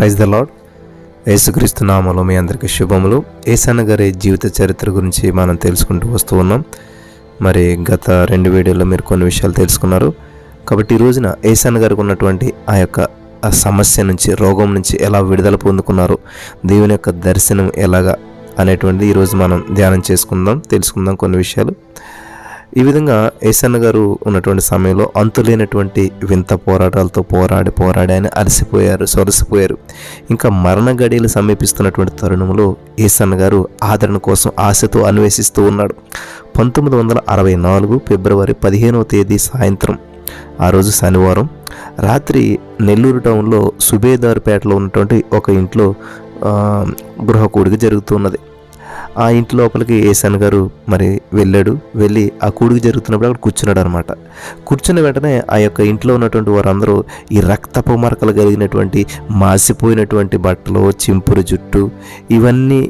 Praise the lord యేసుక్రీస్తు నామలో మీ అందరికీ శుభములు. ఏసన్న గారి జీవిత చరిత్ర గురించి మనం తెలుసుకుంటూ వస్తూ ఉన్నాం. మరి గత రెండు వీడియోలో మీరు కొన్ని విషయాలు తెలుసుకున్నారు. కాబట్టి ఈ రోజున ఏసన్న గారికి ఉన్నటువంటి ఆ యొక్క ఆ సమస్య నుంచి రోగం నుంచి ఎలా విడుదల పొందుకున్నారు దేవుని యొక్క దర్శనం ఎలాగా అనేటువంటిది ఈరోజు మనం ధ్యానం చేసుకుందాం తెలుసుకుందాం కొన్ని విషయాలు. ఈ విధంగా ఏసన్న గారు ఉన్నటువంటి సమయంలో అంతులేనటువంటి వింత పోరాటాలతో పోరాడి పోరాడి ఆయన అలసిపోయారు సొలసిపోయారు. ఇంకా మరణ గడియలు సమీపిస్తున్నటువంటి తరుణంలో ఏసన్న గారు ఆదరణ కోసం ఆశతో అన్వేషిస్తూ ఉన్నాడు. పంతొమ్మిది వందల అరవై నాలుగు ఫిబ్రవరి పదిహేనవ తేదీ సాయంత్రం ఆ రోజు శనివారం రాత్రి నెల్లూరు టౌన్లో సుబేదారుపేటలో ఉన్నటువంటి ఒక ఇంట్లో గృహకూడిక జరుగుతున్నది. ఆ ఇంటి లోపలికి ఏసన్ గారు మరి వెళ్ళాడు. వెళ్ళి ఆ కూడికి జరుగుతున్నప్పుడు అక్కడ కూర్చున్నాడు అనమాట కూర్చున్న వెంటనే ఆ యొక్క ఇంట్లో ఉన్నటువంటి వారందరూ ఈ రక్తపు మరకలు కలిగినటువంటి మాసిపోయినటువంటి బట్టలు చింపురు జుట్టు ఇవన్నీ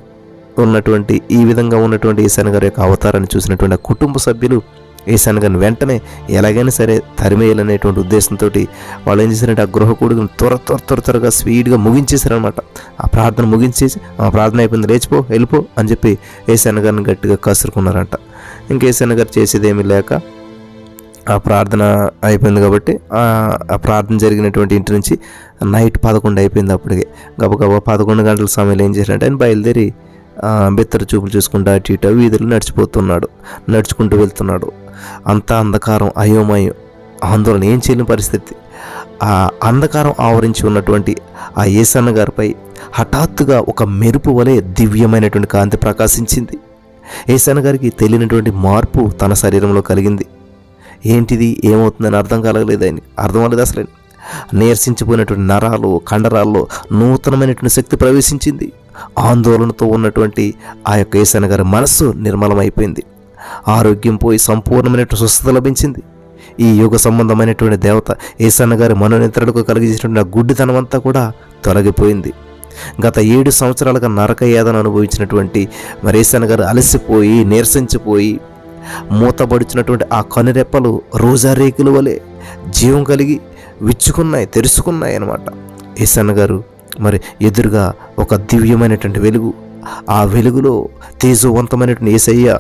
ఉన్నటువంటి ఈ విధంగా ఉన్నటువంటి ఈశాన్ గారి యొక్క అవతారాన్ని చూసినటువంటి ఆ కుటుంబ సభ్యులు ఈశాన్ గారిని వెంటనే ఎలాగైనా సరే తరిమేయాలనేటువంటి ఉద్దేశంతో వాళ్ళు ఏం చేశారంటే ఆ గృహకూడుకుని త్వర త్వర త్వర త్వరగా స్వీట్గా ముగించేశారనమాట ఆ ప్రార్థన ముగించేసి ఆ ప్రార్థన అయిపోయింది లేచిపో వెళ్ళిపో అని చెప్పి ఏసన్న గారిని గట్టిగా కసురుకున్నారంట. ఇంకేసన్న గారు చేసేదేమీ లేక ఆ ప్రార్థన అయిపోయింది కాబట్టి ఆ ప్రార్థన జరిగినటువంటి ఇంటి నుంచి నైట్ పదకొండు అయిపోయింది అప్పటికే. గబగబా పదకొండు గంటల సమయంలో ఏం చేశారంటే ఆయన బయలుదేరి ఆ, బిత్తర చూపులు చూసుకుంటూ అటు ఇటు వీధులు నడిచిపోతున్నాడు. నడుచుకుంటూ వెళ్తున్నాడు. అంతా అంధకారం అయోమయం ఆందోళన ఏం చేయని పరిస్థితి. ఆ అంధకారం ఆవరించి ఉన్నటువంటి ఆ ఏసన్న గారిపై హఠాత్తుగా ఒక మెరుపు వలె దివ్యమైనటువంటి కాంతి ప్రకాశించింది. ఏసన్న గారికి తెలియనటువంటి మార్పు తన శరీరంలో కలిగింది. ఏంటిది? ఏమవుతుందని అర్థం కలగలేదు ఆయన. అర్థం అవ్వలేదు అసలు. నీరసించిపోయినటువంటి నరాలు కండరాల్లో నూతనమైనటువంటి శక్తి ప్రవేశించింది. ఆందోళనతో ఉన్నటువంటి ఆ యొక్క ఏసన్న గారి మనస్సు నిర్మలమైపోయింది. ఆరోగ్యం పోయి సంపూర్ణమైనటువంటి స్వస్థత లభించింది. ఈ యోగ సంబంధమైనటువంటి దేవత ఏసన్న గారి మనోనిద్రలకు కలిగించినటువంటి ఆ గుడ్డితనం అంతా కూడా తొలగిపోయింది. గత ఏడు సంవత్సరాలుగా నరక యాదన అనుభవించినటువంటి మరి ఏసన్న గారు అలసిపోయి నీరసించిపోయి మూతబడుచున్నటువంటి ఆ కనురెప్పలు రోజారేకుల వలె జీవం కలిగి విచ్చుకున్నాయి తెరుచుకున్నాయి అన్నమాట. ఏసన్న గారు మరి ఎదురుగా ఒక దివ్యమైనటువంటి వెలుగు. ఆ వెలుగులో తేజవంతమైనటువంటి ఏసయ్య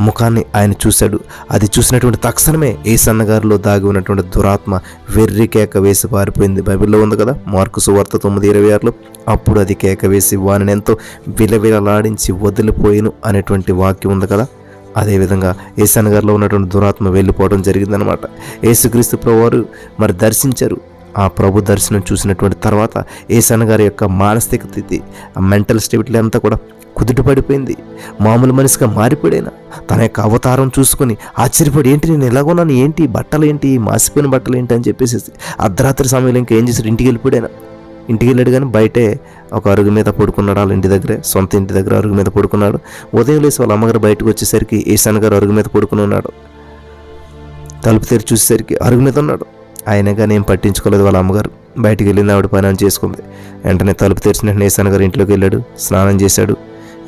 ముఖాన్ని ఆయన చూశాడు. అది చూసినటువంటి తక్షణమే ఏ సన్నగారిలో దాగి ఉన్నటువంటి దురాత్మ వెర్రి కేక వేసి పారిపోయింది. బైబిల్లో ఉంది కదా మార్కు సువార్త తొమ్మిది ఇరవై ఆరులో అప్పుడు అది కేక వేసి వాని ఎంతో విలవిలలాడించి వదిలిపోయిను అనేటువంటి వాక్యం ఉంది కదా. అదేవిధంగా ఏసన్న ఉన్నటువంటి దురాత్మ వెళ్ళిపోవడం జరిగిందనమాట యేసుక్రీస్తు ప్రభువారు మరి దర్శించారు. ఆ ప్రభు దర్శనం చూసినటువంటి తర్వాత ఏసన్న గారి యొక్క మానసిక స్థితి ఆ మెంటల్ స్టెబిలిటీ అంతా కూడా కుదుటపడిపోయింది. మామూలు మనిషిగా మారిపోయాడు తన యొక్క అవతారం చూసుకొని ఆశ్చర్యపడి ఏంటి నేను ఎలాగొన్నాను ఏంటి? బట్టలు ఏంటి? మాసిపోయిన బట్టలు ఏంటి? అని చెప్పేసి అర్ధరాత్రి సమయంలో ఇంకా ఏం చేశాడు? ఇంటికి వెళ్ళిపోయాడు ఇంటికి వెళ్ళాడు కానీ బయటే ఒక అరుగు మీద పడుకున్నాడు వాళ్ళ ఇంటి దగ్గరే సొంత ఇంటి దగ్గర అరుగు మీద పడుకున్నాడు. ఉదయం లేసి వాళ్ళ అమ్మగారు బయటకు వచ్చేసరికి ఈశాన్ గారు అరుగు మీద పడుకుని ఉన్నాడు. తలుపు తెరిచి చూసేసరికి అరుగు మీద ఉన్నాడు. ఆయన కానీ ఏం పట్టించుకోలేదు వాళ్ళ అమ్మగారు. బయటికి వెళ్ళింది ఆవిడ పని అని చేసుకుంది. వెంటనే తలుపు తెరిచిన వెంటనే గారు ఇంట్లోకి వెళ్ళాడు. స్నానం చేశాడు.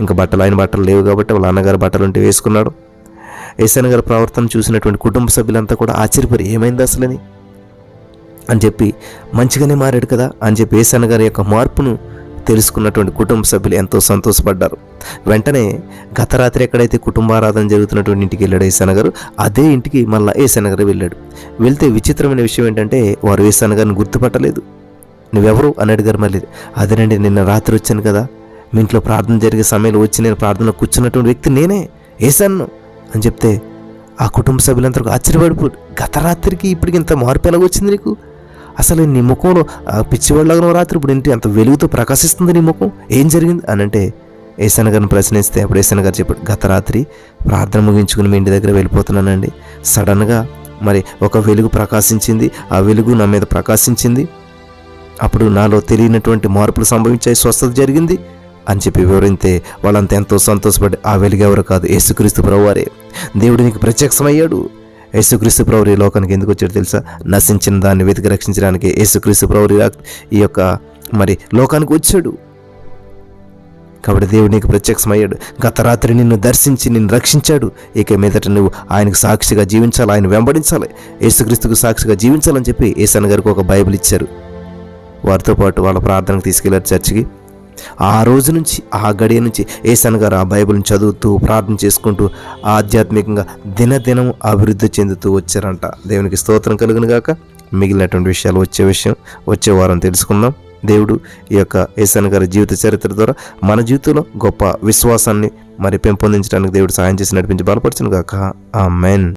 ఇంకా బట్టలు ఆయన బట్టలు లేవు కాబట్టి వాళ్ళ అన్నగారు బట్టలు ఉంటే వేసుకున్నాడు. ఏసాన్ గారి ప్రవర్తన చూసినటువంటి కుటుంబ సభ్యులంతా కూడా ఆశ్చర్యపోయి ఏమైంది అసలని అని చెప్పి మంచిగానే మారాడు కదా అని చెప్పి ఏసాన్ గారి యొక్క మార్పును తెలుసుకున్నటువంటి కుటుంబ సభ్యులు ఎంతో సంతోషపడ్డారు. వెంటనే గత రాత్రి ఎక్కడైతే కుటుంబారాధన జరుగుతున్నటువంటి ఇంటికి వెళ్ళాడు ఏసన్న గారు అదే ఇంటికి మళ్ళీ ఏసన్న గారు వెళ్ళాడు. వెళ్తే విచిత్రమైన విషయం ఏంటంటే వారు ఏసన్న గారిని గుర్తుపట్టలేదు. నువ్వెవరు? అని అడిగారు మళ్ళీ. అదేనండి నిన్న రాత్రి వచ్చాను కదా. మీ ఇంట్లో ప్రార్థన జరిగే సమయంలో వచ్చి నేను ప్రార్థన కూర్చున్నటువంటి వ్యక్తి నేనే ఏసాను అని చెప్తే ఆ కుటుంబ సభ్యులందరూ ఆశ్చర్యపడిపోయారు. గత రాత్రికి ఇప్పటికి ఇంత మార్పు ఎలాగ వచ్చింది నీకు? అసలు నీ ముఖంలో పిచ్చివాళ్ళగా రాత్రి ఇప్పుడు ఏంటి అంత వెలుగుతో ప్రకాశిస్తుంది నీ ముఖం? ఏం జరిగింది? అని అంటే ఏసన్ గారిని ప్రశ్నిస్తే అప్పుడు ఏసన్ గారు చెప్పాడు గత రాత్రి ప్రార్థన ముగించుకుని మీ ఇంటి దగ్గర వెళ్ళిపోతున్నానండి. సడన్గా మరి ఒక వెలుగు ప్రకాశించింది ఆ వెలుగు నా మీద ప్రకాశించింది. అప్పుడు నాలో తెలియనటువంటి మార్పులు సంభవించాయి స్వస్థత జరిగింది అని చెప్పి వివరిస్తే వాళ్ళంతా ఎంతో సంతోషపడి ఆ వెలుగు ఎవరు కాదు యేసుక్రీస్తు ప్రభువారే. దేవుడు నీకు ప్రత్యక్షమయ్యాడు. యేసుక్రీస్తు ప్రభు ఈ లోకానికి ఎందుకు వచ్చాడు తెలుసా? నశించిన దాన్ని వెతికి రక్షించడానికి యేసుక్రీస్తు ప్రభు ఈ యొక్క మరి లోకానికి వచ్చాడు. కాబట్టి దేవుడు నీకు ప్రత్యక్షమయ్యాడు. గత రాత్రి నిన్ను దర్శించి నిన్ను రక్షించాడు. ఇక మీదట నువ్వు ఆయనకు సాక్షిగా జీవించాలి ఆయన వెంబడించాలి. యేసుక్రీస్తుకు సాక్షిగా జీవించాలని చెప్పి ఏసన్న గారికి ఒక బైబిల్ ఇచ్చారు. వారితో పాటు వాళ్ళ ప్రార్థనకు తీసుకెళ్ళారు చర్చికి. ఆ రోజు నుంచి ఆ గడియ నుంచి ఏసన్ గారు ఆ బైబిల్ని చదువుతూ ప్రార్థన చేసుకుంటూ ఆధ్యాత్మికంగా దినదినం అభివృద్ధి చెందుతూ వచ్చారంట. దేవునికి స్తోత్రం కలుగును గాక. మిగిలినటువంటి విషయాలు వచ్చే విషయం వచ్చే వారం తెలుసుకుందాం. దేవుడు ఈ యొక్క ఏసన్ గారి జీవిత చరిత్ర ద్వారా మన జీవితంలో గొప్ప విశ్వాసాన్ని మరి పెంపొందించడానికి దేవుడు సహాయం చేసి నడిపించి బలపరచును గాక. ఆ మెన్